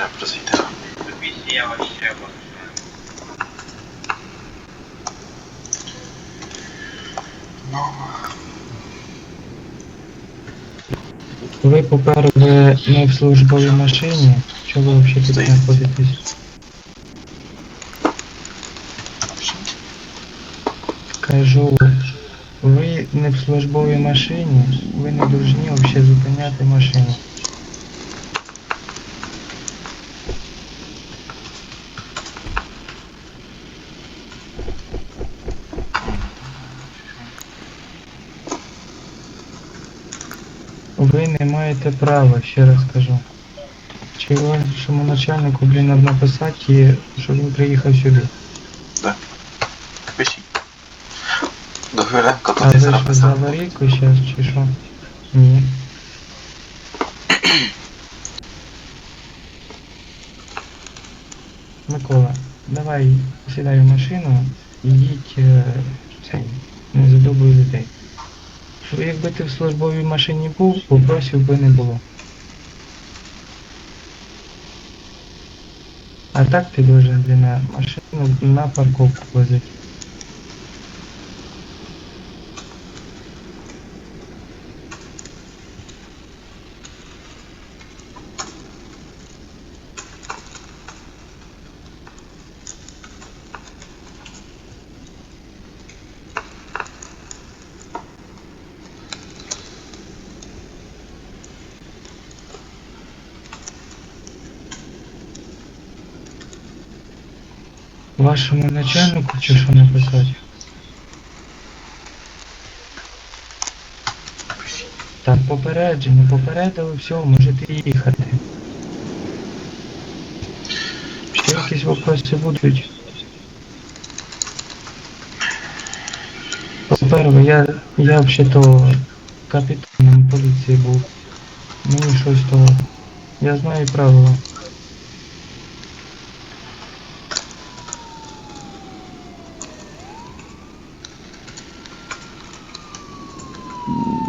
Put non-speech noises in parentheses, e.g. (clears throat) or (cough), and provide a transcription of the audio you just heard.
Я вообще вот. Ви попереду не в службовій машині. Чого ви взагалі тут знаходитесь? Кажу, ви не в службовій машині, ви не повинні взагалі зупиняти машину. Ви не маєте права, ще раз кажу. Чи вашому начальнику, блін, треба написати, щоб він приїхав сюди. Пишіть. До Гвиленка А туди ви що за написав. аварійку зараз чи що? Ні. (clears throat) Микола, давай сідай в машину і їдь е, цей, не задобуй людей. Якби ти в службовій машині був, попросив би не було. А так ти должен блін, машину на парковку возити. Вашому начальнику чи що написати? Так, попередження, попередили, все, можете їхати. Ще якісь вопроси будуть? По-перше, я, я взагалі-то капітаном поліції був. Мені щось то. Я знаю правила. Mm-hmm.